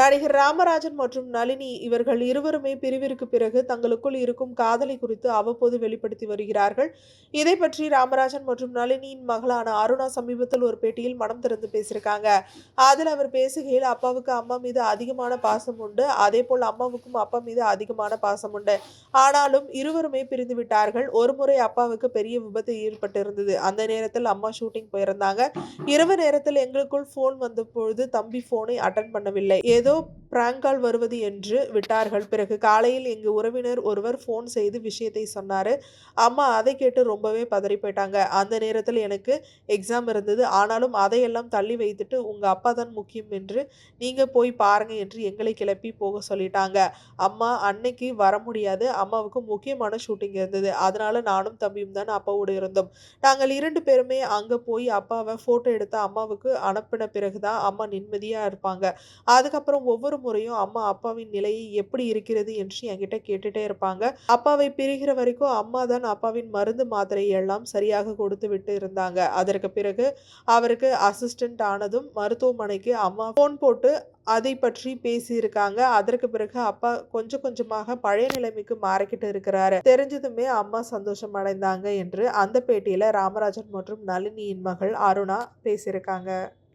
நடிகர் ராமராஜன் மற்றும் நளினி இவர்கள் இருவருமே பிரிவிற்கு பிறகு தங்களுக்குள் இருக்கும் காதலை குறித்து அவ்வப்போது வெளிப்படுத்தி வருகிறார்கள். இதை பற்றி ராமராஜன் மற்றும் நளினியின் மகளான அருணா சமீபத்தில் ஒரு பேட்டியில் மனம் திறந்து பேசியிருக்காங்க. அதில் அவர் பேசுகையில் அப்பாவுக்கு அம்மா மீது அதிகமான பாசம் உண்டு. அதே போல் அம்மாவுக்கும் அப்பா மீது அதிகமான பாசம் உண்டு. ஆனாலும் இருவருமே பிரிந்து விட்டார்கள். ஒரு முறை அப்பாவுக்கு பெரிய விபத்து ஏற்பட்டிருந்தது. அந்த நேரத்தில் அம்மா ஷூட்டிங் போயிருந்தாங்க. இரவு நேரத்தில் எங்களுக்குள் ஃபோன் வந்த பொழுது தம்பி ஃபோனை அட்டன் பண்ணவில்லை. ஏதோ quedó கால் வருவது என்று விட்டார்கள். பிறகு காலையில் எங்கள் உறவினர் ஒருவர் ஃபோன் செய்து விஷயத்தை சொன்னார். அம்மா அதை கேட்டு ரொம்பவே பதறி போயிட்டாங்க. அந்த நேரத்தில் எனக்கு எக்ஸாம் இருந்தது. ஆனாலும் அதையெல்லாம் தள்ளி வைத்துட்டு உங்கள் அப்பா தான் முக்கியம் என்று நீங்கள் போய் பாருங்கள் என்று எங்களை கிளப்பி போக சொல்லிட்டாங்க. அம்மா அன்னைக்கு வர முடியாது. அம்மாவுக்கு முக்கியமான ஷூட்டிங் இருந்தது. அதனால் நானும் தம்பியும் தான் அப்பாவோடு இருந்தோம். நாங்கள் இரண்டு பேருமே அங்கே போய் அப்பாவை ஃபோட்டோ எடுத்து அம்மாவுக்கு அனுப்பின பிறகு தான் அம்மா நிம்மதியாக இருப்பாங்க. அதுக்கப்புறம் ஒவ்வொரு முறையும் அம்மா அப்பாவின் நிலையை எப்படி இருக்கிறது என்று என்கிட்ட கேட்டுட்டே இருப்பாங்க. அப்பாவை பிரிகிற வரைக்கும் அம்மா தான் அப்பாவின் மருந்து மாத்திரை எல்லாம் சரியாக கொடுத்து விட்டு இருந்தாங்க. அதற்கு பிறகு அவருக்கு அசிஸ்டன்ட் ஆனதும் மருத்துவமனைக்கு அம்மா ஃபோன் போட்டு அதை பற்றி பேசியிருக்காங்க. அதற்கு பிறகு அப்பா கொஞ்சம் கொஞ்சமாக பழைய நிலைமைக்கு மாறிக்கிட்டு இருக்கிறாரு. தெரிஞ்சதுமே அம்மா சந்தோஷம் அடைந்தாங்க என்று அந்த பேட்டியில ராமராஜன் மற்றும் நளினியின் மகள் அருணா பேசியிருக்காங்க.